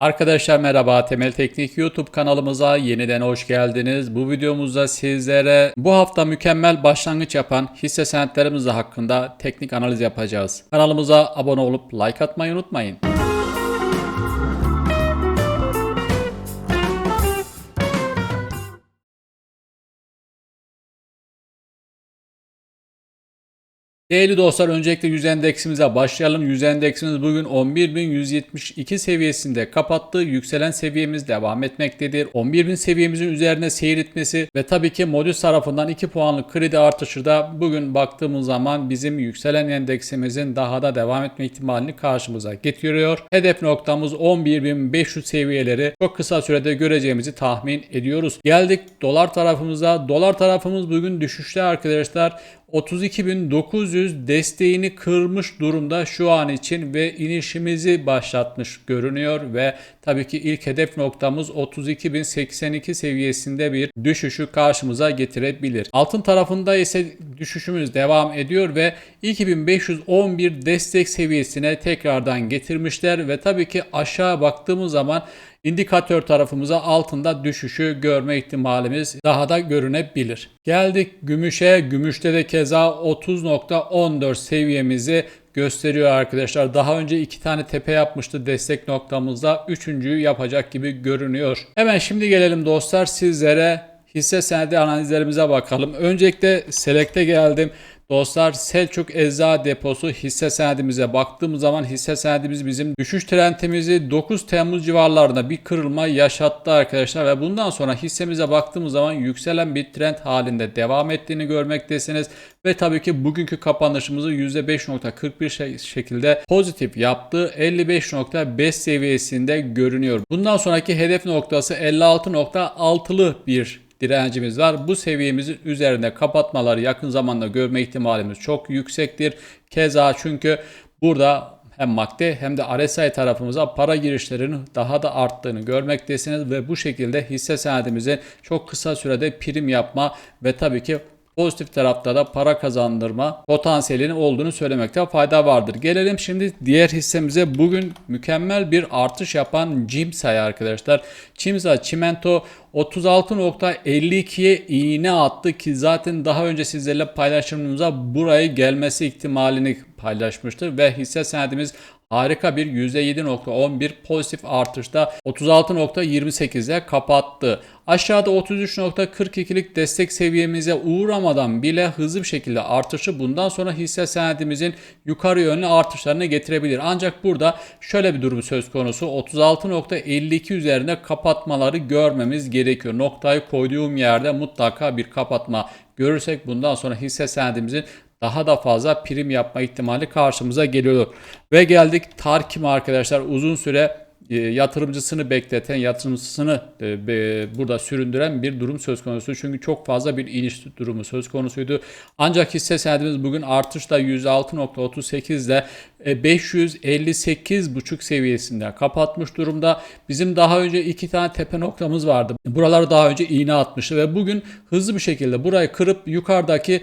Arkadaşlar merhaba Temel Teknik YouTube kanalımıza yeniden hoş geldiniz. Bu videomuzda sizlere bu hafta mükemmel başlangıç yapan hisse senetlerimiz hakkında teknik analiz yapacağız. Kanalımıza abone olup like atmayı unutmayın. Değerli dostlar öncelikle yüz endeksimize başlayalım. Yüz endeksimiz bugün 11.172 seviyesinde kapattı. Yükselen seviyemiz devam etmektedir. 11.000 seviyemizin üzerine seyretmesi ve tabii ki Modus tarafından 2 puanlık kredi artışı da bugün baktığımız zaman bizim yükselen endeksimizin daha da devam etme ihtimalini karşımıza getiriyor. Hedef noktamız 11.500 seviyeleri çok kısa sürede göreceğimizi tahmin ediyoruz. Geldik dolar tarafımıza. Dolar tarafımız bugün düşüşte arkadaşlar. 32.900 desteğini kırmış durumda şu an için ve inişimizi başlatmış görünüyor ve tabii ki ilk hedef noktamız 32.082 seviyesinde bir düşüşü karşımıza getirebilir. Altın tarafında ise düşüşümüz devam ediyor ve 2511 destek seviyesine tekrardan getirmişler ve tabii ki aşağı baktığımız zaman indikatör tarafımıza altında düşüşü görme ihtimalimiz daha da görünebilir. Geldik gümüşe. Gümüşte de keza 30.14 seviyemizi gösteriyor arkadaşlar. Daha önce iki tane tepe yapmıştı destek noktamızda. Üçüncüyü yapacak gibi görünüyor. Hemen şimdi gelelim dostlar sizlere hisse senedi analizlerimize bakalım. Öncelikle Select'e geldim. Dostlar Selçuk Ecza Deposu hisse senedimize baktığımız zaman hisse senedimiz bizim düşüş trendimizi 9 Temmuz civarlarında bir kırılma yaşattı arkadaşlar ve bundan sonra hissemize baktığımız zaman yükselen bir trend halinde devam ettiğini görmektesiniz ve tabii ki bugünkü kapanışımızı %5.41 şekilde pozitif yaptığı 55.5 seviyesinde görünüyor. Bundan sonraki hedef noktası 56.6'lı bir direncimiz var. Bu seviyemizin üzerinde kapatmaları yakın zamanda görme ihtimalimiz çok yüksektir. Keza çünkü burada hem MACD hem de RSI tarafımıza para girişlerinin daha da arttığını görmektesiniz ve bu şekilde hisse senedimizin çok kısa sürede prim yapma ve tabii ki pozitif tarafta da para kazandırma potansiyelinin olduğunu söylemekte fayda vardır. Gelelim şimdi diğer hissemize. Bugün mükemmel bir artış yapan Cimsa'ya arkadaşlar. Cimsa Çimento 36.52'ye iğne attı ki zaten daha önce sizlerle paylaşımımıza buraya gelmesi ihtimalini paylaşmıştır ve hisse senedimiz harika bir %7.11 pozitif artışta 36.28'e kapattı. Aşağıda 33.42'lik destek seviyemize uğramadan bile hızlı bir şekilde artışı bundan sonra hisse senedimizin yukarı yönlü artışlarını getirebilir. Ancak burada şöyle bir durum söz konusu 36.52 üzerinde kapatmaları görmemiz gerekiyor. Noktayı koyduğum yerde mutlaka bir kapatma. Görürsek bundan sonra hisse senedimizin daha da fazla prim yapma ihtimali karşımıza geliyor. Ve geldik Tarkim arkadaşlar. Uzun süre yatırımcısını bekleten, yatırımcısını e, burada süründüren bir durum söz konusu. Çünkü çok fazla bir iniş durumu söz konusuydu. Ancak hisse senedimiz bugün artışla %6.38 ile 558.5 seviyesinde kapatmış durumda. Bizim daha önce iki tane tepe noktamız vardı. Buraları daha önce iğne atmıştı ve bugün hızlı bir şekilde burayı kırıp yukarıdaki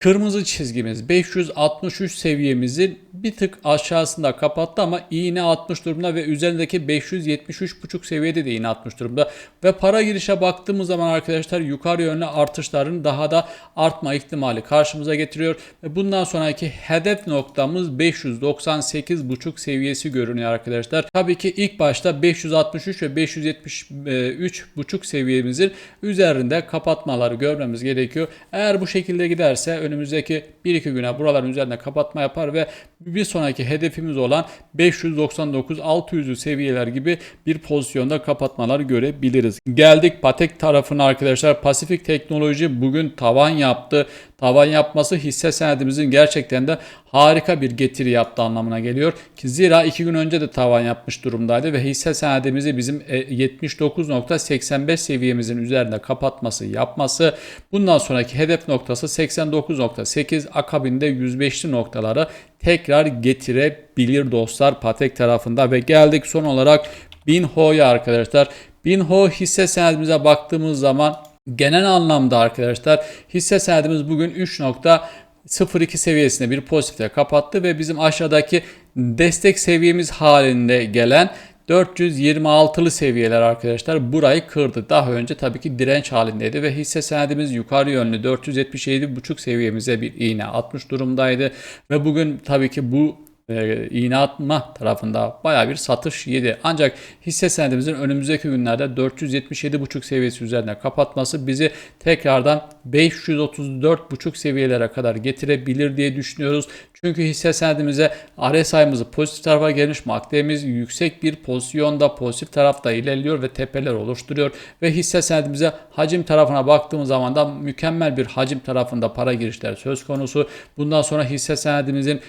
Kırmızı çizgimiz 563 seviyemizi bir tık aşağısında kapattı ama iğne atmış durumda ve üzerindeki 573.5 seviyede de iğne atmış durumda. Ve para girişe baktığımız zaman arkadaşlar yukarı yönlü artışların daha da artma ihtimali karşımıza getiriyor. Ve bundan sonraki hedef noktamız 598.5 seviyesi görünüyor arkadaşlar. Tabii ki ilk başta 563 ve 573.5 seviyemizin üzerinde kapatmaları görmemiz gerekiyor. Eğer bu şekilde giderse önümüzdeki 1-2 güne buraların üzerinde kapatma yapar ve bir sonraki hedefimiz olan 599-600'lü seviyeler gibi bir pozisyonda kapatmalar görebiliriz. Geldik Patek tarafına arkadaşlar. Pasifik Teknoloji bugün tavan yaptı. Tavan yapması hisse senedimizin gerçekten de harika bir getiri yaptığı anlamına geliyor. Ki zira 2 gün önce de tavan yapmış durumdaydı ve hisse senedimizi bizim 79.85 e, seviyemizin üzerinde kapatması yapması bundan sonraki hedef noktası 89.8 akabinde 105'li noktaları tekrar getirebilir dostlar Patek tarafında ve geldik son olarak Binho'ya arkadaşlar. Binho hisse senedimize baktığımız zaman genel anlamda arkadaşlar hisse senedimiz bugün 3.02 seviyesinde bir pozitifte kapattı ve bizim aşağıdaki destek seviyemiz halinde gelen 426'lı seviyeler arkadaşlar burayı kırdı. Daha önce tabii ki direnç halindeydi ve hisse senedimiz yukarı yönlü 477,5 seviyemize bir iğne atmış durumdaydı ve bugün tabii ki bu e, iğne atma tarafında baya bir satış yedi. Ancak hisse senedimizin önümüzdeki günlerde 477,5 seviyesi üzerine kapatması bizi tekrardan 534,5 seviyelere kadar getirebilir diye düşünüyoruz. Çünkü hisse senedimize RSI'mızı pozitif tarafa gelmiş, MACD'miz yüksek bir pozisyonda pozitif tarafta ilerliyor ve tepeler oluşturuyor. Ve hisse senedimize hacim tarafına baktığımız zaman da mükemmel bir hacim tarafında para girişler söz konusu. Bundan sonra hisse senedimizin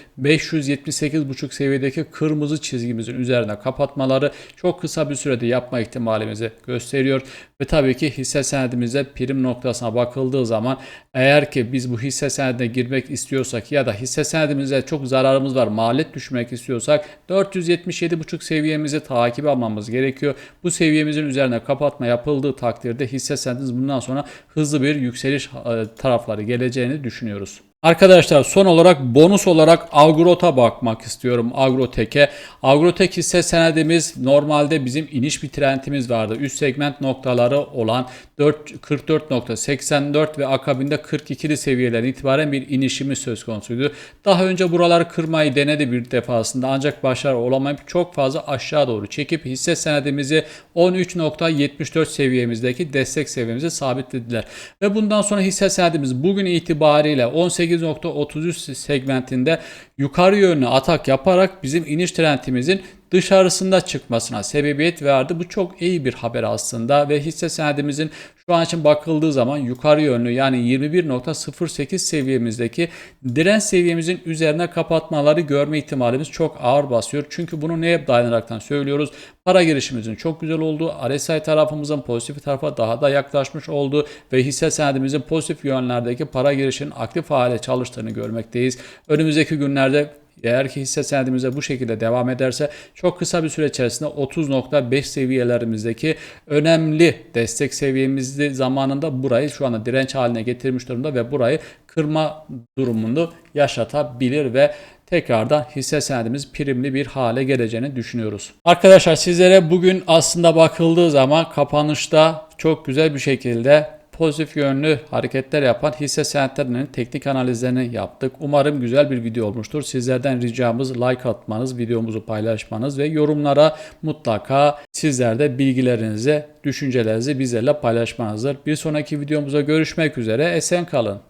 578,5 seviyedeki kırmızı çizgimizin üzerine kapatmaları çok kısa bir sürede yapma ihtimalimizi gösteriyor. Ve tabii ki hisse senedimize prim noktasına bakıldığı zaman eğer ki biz bu hisse senedine girmek istiyorsak ya da hisse senedimize çok zararımız var maliyet düşmek istiyorsak 477,5 seviyemizi takip almamız gerekiyor. Bu seviyemizin üzerine kapatma yapıldığı takdirde hisse senedimiz bundan sonra hızlı bir yükseliş e, tarafları geleceğini düşünüyoruz. Arkadaşlar son olarak bonus olarak Agrot'a bakmak istiyorum. Agrotek'e. Agrotek hisse senedimiz normalde bizim iniş bir trendimiz vardı. Üst segment noktaları olan 4 44.84 ve akabinde 42'li seviyelerden itibaren bir inişimiz söz konusuydu. Daha önce buraları kırmayı denedi bir defasında ancak başarı olamayıp çok fazla aşağı doğru çekip hisse senedimizi 13.74 seviyemizdeki destek seviyemize sabitlediler. Ve bundan sonra hisse senedimiz bugün itibariyle 18.33 segmentinde yukarı yönlü atak yaparak bizim iniş trendimizin dışarısında çıkmasına sebebiyet verdi. Bu çok iyi bir haber aslında ve hisse senedimizin şu an için bakıldığı zaman yukarı yönlü yani 21.08 seviyemizdeki direnç seviyemizin üzerine kapatmaları görme ihtimalimiz çok ağır basıyor. Çünkü bunu neye dayanaraktan söylüyoruz? Para girişimizin çok güzel olduğu, RSI tarafımızın pozitif tarafa daha da yaklaşmış olduğu ve hisse senedimizin pozitif yönlerdeki para girişinin aktif hale çalıştığını görmekteyiz. Önümüzdeki günlerde eğer ki hisse senedimize bu şekilde devam ederse çok kısa bir süre içerisinde 30.5 seviyelerimizdeki önemli destek seviyemizde zamanında burayı şu anda direnç haline getirmiş durumda ve burayı kırma durumunu yaşatabilir ve tekrardan hisse senedimiz primli bir hale geleceğini düşünüyoruz. Arkadaşlar sizlere bugün aslında bakıldığı zaman kapanışta çok güzel bir şekilde pozitif yönlü hareketler yapan hisse senetlerinin teknik analizlerini yaptık. Umarım güzel bir video olmuştur. Sizlerden ricamız like atmanız, videomuzu paylaşmanız ve yorumlara mutlaka sizler de bilgilerinizi, düşüncelerinizi bizlerle paylaşmanızdır. Bir sonraki videomuzda görüşmek üzere. Esen kalın.